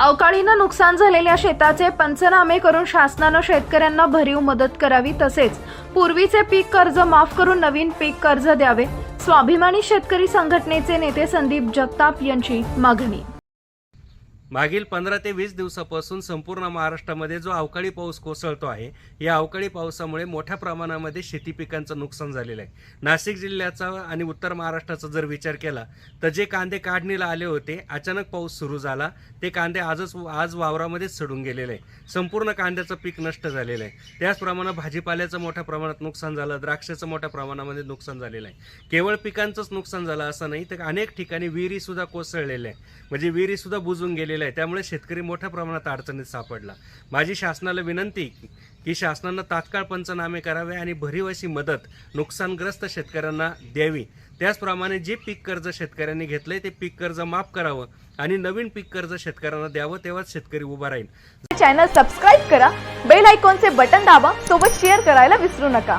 अवकाळीनं नुकसान झालेल्या शेताचे पंचनामे करून शासनानं शेतकऱ्यांना भरीव मदत करावी तसेच पूर्वीचे पीक कर्ज माफ करून नवीन पीक कर्ज द्यावे. स्वाभिमानी शेतकरी संघटनेचे नेते संदीप जगताप यांची मागणी. मागील पंधरा ते वीस दिवसापासून संपूर्ण महाराष्ट्रामध्ये जो अवकाळी पाऊस कोसळतो आहे या अवकाळी पावसामुळे मोठ्या प्रमाणामध्ये शेती पिकांचं नुकसान झालेलं आहे. नाशिक जिल्ह्याचा आणि उत्तर महाराष्ट्राचा जर विचार केला तर जे कांदे काढणीला आले होते अचानक पाऊस सुरू झाला ते कांदे आजच आज वावरामध्येच सडून गेलेले आहे. संपूर्ण कांद्याचं पीक नष्ट झालेलं आहे. त्याचप्रमाणे भाजीपाल्याचं मोठ्या प्रमाणात नुकसान झालं द्राक्षाचं मोठ्या प्रमाणामध्ये नुकसान झालेलं आहे. केवळ पिकांचंच नुकसान झालं असं नाही तर अनेक ठिकाणी विहिरीसुद्धा कोसळलेल्या आहे म्हणजे विहिरीसुद्धा बुजून गेलेल्या झालेलं आहे. त्यामुळे शेतकरी मोठ्या प्रमाणात अडचणीत सापडला. माझी शासनाला विनंती की शासनानं तात्काळ पंचनामे करावे आणि भरीव अशी मदत नुकसानग्रस्त शेतकऱ्यांना द्यावी. त्याचप्रमाणे जे पीक कर्ज शेतकऱ्यांनी घेतलंय ते पीक कर्ज माफ करावं आणि नवीन पीक कर्ज शेतकऱ्यांना द्यावं तेव्हाच शेतकरी उभा राहील. चॅनल सबस्क्राईब करा बेल आयकॉनचे बटन दाबा सोबत शेअर करायला विसरू नका.